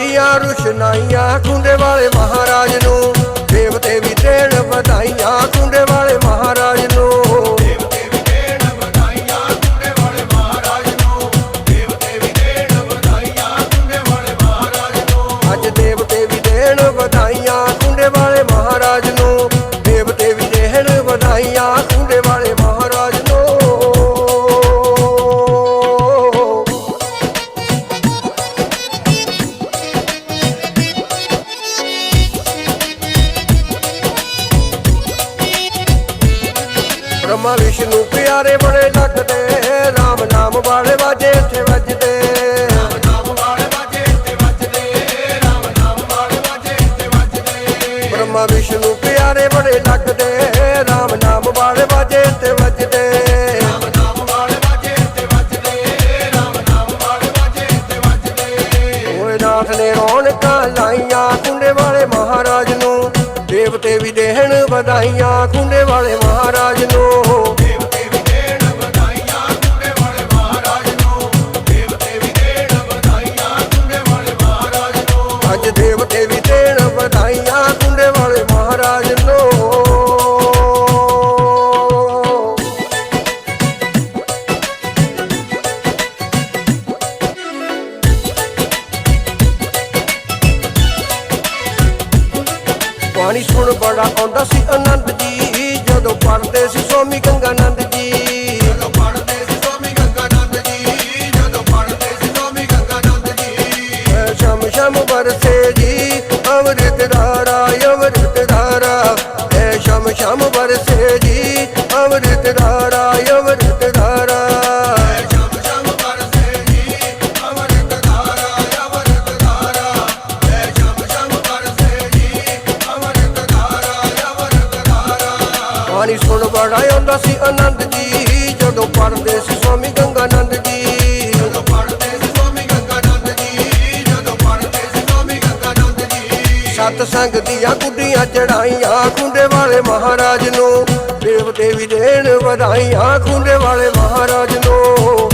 ਦੀਆਂ ਰੁਸ਼ਨਾਈਆਂ ਕੁੰਡੇ ਵਾਲੇ ਮਹਾਰਾਜ ਨੂੰ ਦੇਵਤੇ ਵੀ ਦੇਣ ਵਧਾਈਆਂ ਖੁੰਡੇ ਬ੍ਰਹਮਾ ਵਿਸ਼ਨੂੰ ਪਿਆਰੇ ਬੜੇ ਲੱਗਦੇ RAM ਨਾਮ ਵਾਲੇ ਵਾਜੇ ਇੱਥੇ ਵੱਜਦੇ। ਬ੍ਰਹਮਾ ਵਿਸ਼ਨੂੰ ਪਿਆਰੇ ਬੜੇ ਲੱਗਦੇ RAM ਨਾਮ ਵਾਲੇ ਵਾਜੇ ਇੱਥੇ ਵੱਜਦੇ। ਨਾਥ ਨੇ ਰੌਣਕਾਂ ਲਾਈਆਂ ਕੁੰਡੇ ਵਾਲੇ ਮਹਾਰਾਜ ਨੂੰ ਦੇਵਤੇ ਵੀ ਦੇਣ ਵਧਾਈਆਂ ਕੁੰਡੇ ਵਾਲੇ ਪਾਣੀ ਸੁਣ ਬੜਾ ਆਉਂਦਾ ਸੀ ਆਨੰਦ ਜੀ। ਜਦੋਂ ਪੜਦੇ ਸੀ ਸਵਾਮੀ ਗੰਗਾਨੰਦ ਜੀ। ਜਦੋਂ ਪੜਦੇ ਸੀ ਸਵਾਮੀ ਗੰਗਾਨੰਦ ਜੀ। ਜਦੋਂ ਪੜਦੇ ਸੀ ਸਵਾਮੀ ਗੰਗਾਨੰਦ ਜੀ। ਸ਼ਮ ਸ਼ਮ ਵਰਸੇ ਪਾਣੀ ਸੁਣ ਬੜਾ ਆਉਂਦਾ ਸੀ ਆਨੰਦ ਜੀ। ਜਦੋਂ ਪੜਦੇ ਸੀ ਸਵਾਮੀ ਗੰਗਾਨੰਦ ਜੀ। ਜਦੋਂ ਪੜਦੇ ਸੀ ਸਵਾਮੀ ਗੰਗਾਨੰਦ ਜੀ ਜਦੋਂ ਪੜਦੇ ਸੀ ਸਵਾਮੀ ਗੰਗਾਨੰਦ ਜੀ। ਸਤ ਸੰਗ ਦੀਆਂ ਗੁੱਡੀਆਂ ਚੜਾਈਆਂ ਖੁੰਡੇ ਵਾਲੇ ਮਹਾਰਾਜ ਨੂੰ। ਦੇਵਤੇ ਵੀ ਦੇਣ ਵਧਾਈਆਂ ਖੁੰਡੇ ਵਾਲੇ ਮਹਾਰਾਜ ਨੂੰ।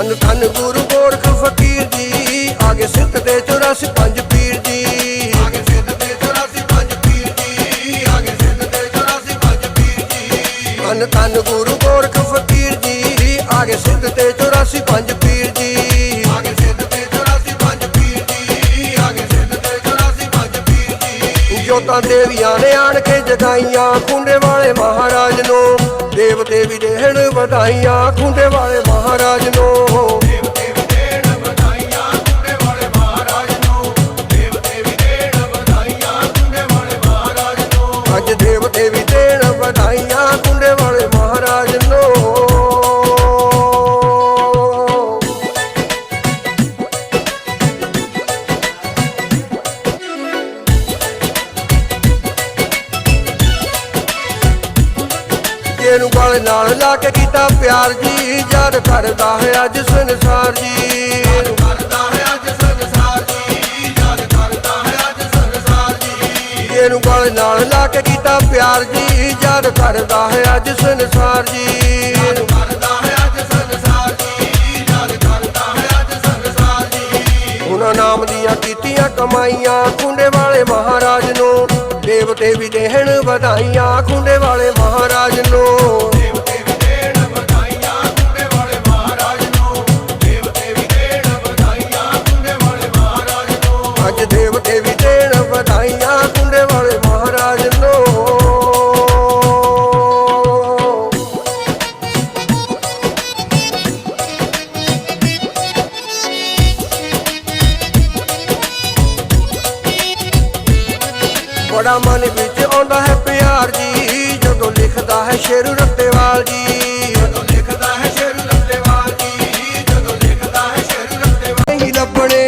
ਧੰਨ ਧੰਨ ਗੁਰੂ ਗੋਰਖ ਫਕੀਰ ਜੀ। ਆਗੇ ਸਿੱਧ ਦੇ 84 ਪੰਜ ਪੀਰ ਜੀ। ਆਗੇ ਸਿੱਧ ਦੇ 84 ਪੰਜ ਪੀਰ ਜੀ। ਆਗੇ ਸਿੱਧ ਦੇ 84 ਪੰਜ ਪੀਰ ਜੀ। ਧੰਨ ਧੰਨ ਗੁਰੂ ਗੋਰਖ ਫਕੀਰ ਜੀ। ਆਗੇ ਸਿੱਧ ਤੇ 84 ਪੰਜ ਪੀਰ ਜੀ ਦੇਵੀਆਂ ਨੇ ਆਣ ਕੇ ਜਗਾਈਆਂ ਖੁੰਡੇ ਵਾਲੇ ਮਹਾਰਾਜ ਨੂੰ। ਦੇਵਤੇ ਵੀ ਦੇਣ ਵਧਾਈਆਂ ਖੁੰਡੇ ਵਾਲੇ ਮਹਾਰਾਜ ਨੂੰ। ਜਿਹਨੂੰ ਨਾਲ ਲਾ ਕੇ ਕੀਤਾ ਪਿਆਰ ਜੀ। ਯਾਦ ਕਰਦਾ ਹੈ ਅੱਜ ਸੰਸਾਰ ਜੀ। ਕਰਦਾ ਹੈ ਅੱਜ ਸੰਸਾਰ ਜੀ ਯਾਦ ਕਰਦਾ ਹੈ ਅੱਜ ਸੰਸਾਰ ਜੀ ਜਿਹਨੂੰ ਗਲ ਨਾਲ ਲਾ ਕੇ ਕੀਤਾ ਪਿਆਰ ਜੀ। ਯਾਦ ਕਰਦਾ ਹੈ ਅੱਜ ਸੰਸਾਰ ਜੀ। ਕਰਦਾ ਹੈ ਅੱਜ ਸੰਸਾਰ ਜੀ ਯਾਦ ਕਰਦਾ ਹੈ ਅੱਜ ਸੰਸਾਰ ਜੀ ਉਹਨਾਂ ਨਾਮ ਦੀਆਂ ਕੀਤੀਆਂ ਕਮਾਈਆਂ ਕੁੰਡੇ ਵਾਲੇ ਮਹਾਰਾਜ ਨੂੰ। ਦੇਵਤੇ ਵੀ ਦੇਣ ਵਧਾਈਆਂ ਖੁੰਡੇ ਵਾਲੇ ਮਹਾਰਾਜ ਨੂੰ। ਬੜਾ ਮਨ ਵਿੱਚ ਆਉਂਦਾ ਹੈ ਪਿਆਰ ਜੀ, ਜਦੋਂ ਲਿਖਦਾ ਹੈ ਸ਼ੇਰ ਰੱਤੇਵਾਲ ਜੀ। ਜਦੋਂ ਲਿਖਦਾ ਹੈ ਸ਼ੇਰ ਰੱਤੇਵਾਲ ਜੀ, ਜਦੋਂ ਲਿਖਦਾ ਹੈ ਸ਼ੇਰ ਰੱਤੇਵਾਲ ਨਹੀਂ ਲੱਭਣੇ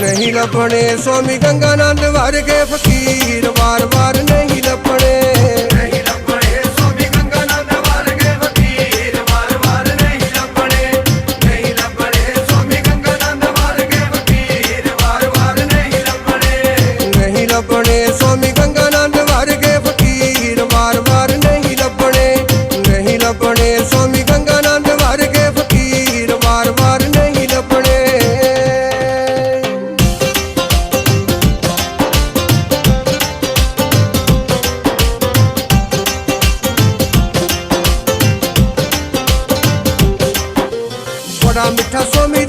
ਨਹੀਂ ਲੱਭਣੇ, ਸਵਾਮੀ ਗੰਗਾਨੰਦ ਵਰਗੇ ਫਕੀਰ ਵਾਰ-ਵਾਰ ਨਹੀਂ ਲੱਭਣੇ। ਸੁਆਮੀ ਗੰਗਾ ਨੰਦ ਵਰਗੇ ਫਕੀਰ ਵਾਰ-ਵਾਰ ਨਹੀਂ ਲੱਭਣੇ। ਬੜਾ ਮਿੱਠਾ ਸੁਆਮੀ